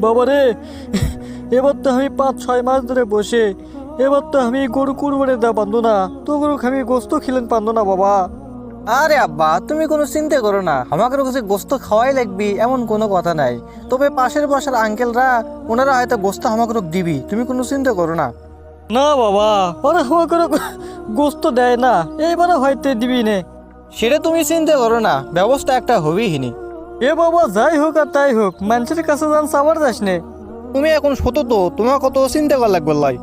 বাবা রে। এবার তো আমি পাঁচ ছয় মাস ধরে বসে। এবার তো আমি গরু কুরবানি দেওয়া পারতো না। তো গরু আমি গোস্ত খিলেন পারতো না বাবা। আরে আব্বা তুমি কোনো চিন্তা করো না। আমাকে কাছে গোস্ত খাওয়াই লাগবি এমন কোনো কথা নাই। তবে পাশের বাসার আঙ্কেলরা ওনারা হয়তো গোস্ত আমাকে দিবি। তুমি কোনো চিন্তা করো না। না বাবা ওরা আমাকে গোস্ত দেয় না। এইবারে হয়তো দিবি নে। সেটা তুমি চিন্তা করো না। ব্যবস্থা একটা হবেই হিনি এ বাবা, যাই হোক আর তাই হোক, মানুষের কাছে যান সাবার যাস নে। তুমি এখন ছোট তো তোমার কত চিন্তা করা লাগবে লাই?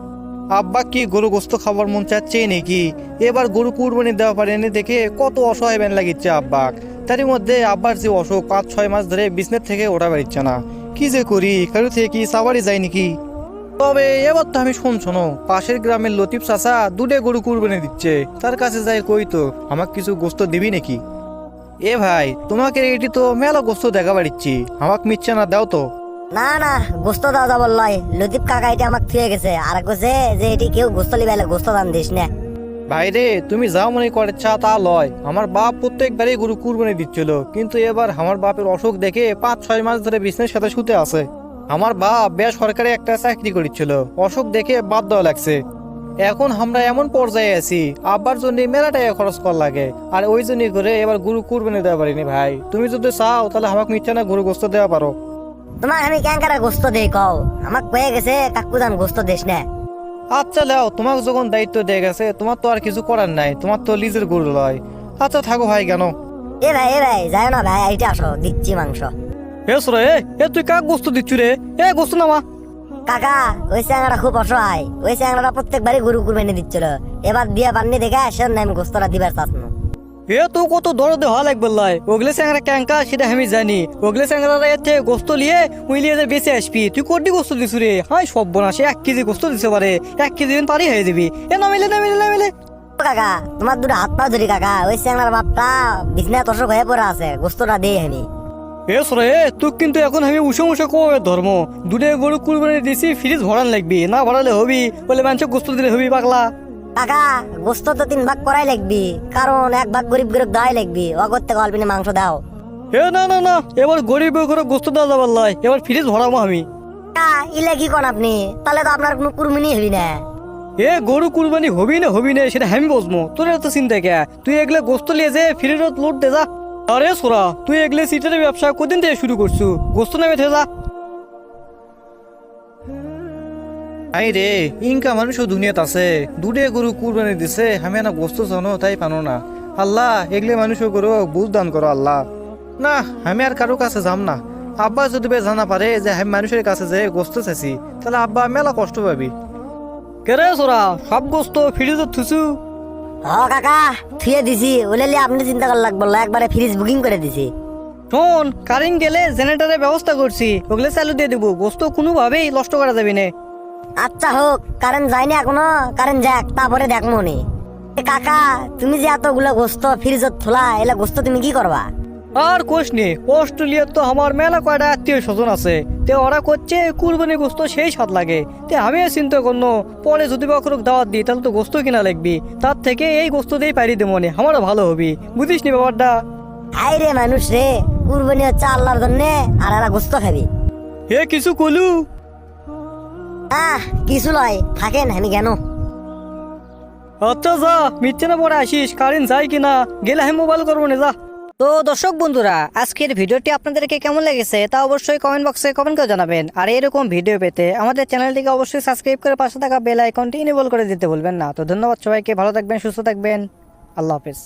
আব্বা কি গরু গোস্ত খাবার মন চাচ্ছে নাকি? এবার গরু কুরবানি দেওয়া পারে পারেনি দেখে কত অসহায় ব্যান লাগিচ্ছে আব্বাক তারই মধ্যে আব্বার যে অসুখ, পাঁচ, ছয় মাস ধরে বিছনের থেকে ওঠা পারিচ্ছে না। কি যে করি, কারও থেকে কি সাবারই যায় নাকি? তবে এবার তো আমি শুন শোনো, পাশের গ্রামের লতিফ চাচা দুটে গরু কুরবানি দিচ্ছে। তার কাছে যাই কই তো, আমাকে কিছু গোস্ত দিবি নাকি? এ ভাই তোমাকে এটি তো মেলা গোস্ত দেখা পারিচ্ছি আমাকে মিচ্ছে না দাও তো। না না গোস্ত দাও যাব লয়। লতিফ কাকা এটা আমাকে থুয়ে গেছে। আর কইছে যে এটি কেউ গোস্ত লিবাইলে গোস্ত দাম দিস না। ভাই রে তুমি যা মনে করে চা তা লয়। আমার বাপ প্রত্যেকবারই গরু কুরবানি দিচ্ছিল। কিন্তু এবার আমার বাপের অসুখ দেখে পাঁচ ছয় মাস ধরে বিছনের সাথে শুতে আছে। আমার বাপ বেসরকারি একটা চাকরি করেছিল অসুখ দেখে বাদ দেওয়া লাগছে। এখন আমরা এমন পর্যায়ে আছি আব্বার জন্য মেলা টাকা খরচ করা লাগে। আর ওই জন্য করে এবার গরু কুরবানি দেওয়া পারিনি ভাই। তুমি যদি চাও তাহলে আমাকে মিথ্যা না গরু গোস্ত দেওয়া পারো। তোমার আমি কেন করে গোস্ত দেই কও? আমাকে কয়ে গেছে কাকু দান গোস্ত দিস না। আচ্ছা লেও তোমাকে যখন দায়িত্ব দিয়ে গেছে তোমার তো আর কিছু করার নাই তোমার তো লিজের গরু লয়। আচ্ছা থাকো ভাই কেন? এ ভাই এ ভাই যাই না ভাই এইটা আসো দিচ্ছি মাংস। এ সরে এ এ তুই কাক গোস্ত দিচ্ছু রে? এ গোস্ত নামা। কাকা ওই চ্যাংড়া খুব অসহায়। ওই চ্যাংড়া প্রত্যেকবারই গরু কুরবানি দিচ্ছিল। এবার দিয়া পাননি দেখে সেজন্য আমি গোস্তটা দিবার চাচ্ছি এ তো কত দরদে হওয়া লাগবে লাই। ওগলে স্যাংরা ক্যাঙ্কা সেটা আমি জানি। ওগলে স্যাংরা এতে গোস্ত লিয়ে উইলিয়ে যে বেঁচে আসবি। তুই কোটি গোস্ত দিছু রে? হাই সব বনাসে এক কেজি গোস্ত দিতে পারে এক কেজি দিন পারি হয়ে যাবি। এ নামিলে নামিলে নামিলে। কাকা তোমার দুটো হাত পা ধরি কাকা। ওই চ্যাংড়ার বাপটা বিছনায় তসক হয়ে পড়ে আছে। গোস্তটা দিয়ে আমি এ সরে তুই কিন্তু এখন আমি উষে উষে কবে ধর্ম। দুটো গরু কুরবানি দিছি ফ্রিজ ভরান লাগবি। না ভরালে হবি বলে মানুষের গোস্ত দিলে হবি পাগলা। কাকা গোস্ত তো তিন ভাগ করাই লাগবি কারণ এক ভাগ গরিব গরিব দায় লাগবি। থেকে অল্প মাংস দাও। এ না না না এবার গরিব করে গোস্ত দেওয়া যাবার লাই এবার ফ্রিজ ভরাবো আমি। ইলে কি কোন আপনি? তাহলে তো আপনার কোনো কুরমিনি হবি না। এ গরু কুরবানি হবি না হবি না সেটা আমি বসবো। তোর এত চিন্তা কে? তুই এগুলো গোস্ত লিয়ে যে ফ্রিজত লোড দে যা। আরে সোরা তুই এগুলো সিটের ব্যবসা কদিন থেকে শুরু করছু? গোস্ত নেমে থে যা। আই রে ইনকা মানুষও দুনিয়াত আছে। দুটে গরু কুরবানি দিছে আমি না গোস্ত জানো তাই পানো না। আল্লাহ এগলে মানুষও গরু বুঝ দান করো আল্লাহ। না আমি আর কারও কাছে যাম না। আব্বা যদি বে জানা পারে যে আমি মানুষের কাছে যে গোস্ত চাইছি তাহলে আব্বা মেলা কষ্ট পাবি। কেরে সোরা সব গোস্ত ফ্রিজত থুসু হ কাকা থুয়ে দিছি। ওলে লিয়ে আপনি চিন্তা করার লাগবে না, একবারে ফ্রিজ বুকিং করে দিছি। শোন কারেন্ট গেলে জেনারেটরের ব্যবস্থা করছি ওগুলো চালু দিয়ে দেবো। গোস্ত কোনোভাবেই নষ্ট করা যাবে না। আচ্ছা হোক কারেন্ট যায়নি এখনও কারেন্ট যাক তারপরে দেখ মনে কাকা তুমি যে এতগুলো গোস্ত ফ্রিজত থোলা এলা গোস্ত তুমি কি করবা? আর কোষ নেই। অস্ট্রেলিয়ার তো আমার মেলা কয়টা আত্মীয় স্বজন আছে। তে ওরা করছে কুরবানি গোস্ত সেই স্বাদ লাগে। তে আমি চিন্তা করল পরে যদি বা দাওয়াত দিই তাহলে তো গোস্ত কিনা লাগবি। তার থেকে এই গোস্ত দিয়েই পারি দে মনে আমারও ভালো হবি। বুঝিস নি ব্যাপারটা? হাই রে মানুষ রে কুরবানি হচ্ছে আল্লাহর জন্য আর এরা গোস্ত খাবি। হে কিছু কলু? আহ কিছু লয় থাকেন আমি কেন? আচ্ছা যা মিথ্যে না পরে আসিস কারেন্ট যায় কিনা গেলে আমি মোবাইল করব না যা। তো দর্শক বন্ধুরা, আজকের ভিডিওটি আপনাদেরকে কেমন লেগেছে তা অবশ্যই কমেন্ট বক্সে কমেন্ট করে জানাবেন। আর এরকম ভিডিও পেতে আমাদের চ্যানেলটিকে অবশ্যই সাবস্ক্রাইব করে পাশে থাকা বেল আইকনটি ইনেবল করে দিতে ভুলবেন না। তো ধন্যবাদ সবাইকে, ভালো থাকবেন, সুস্থ থাকবেন। আল্লাহ হাফেজ।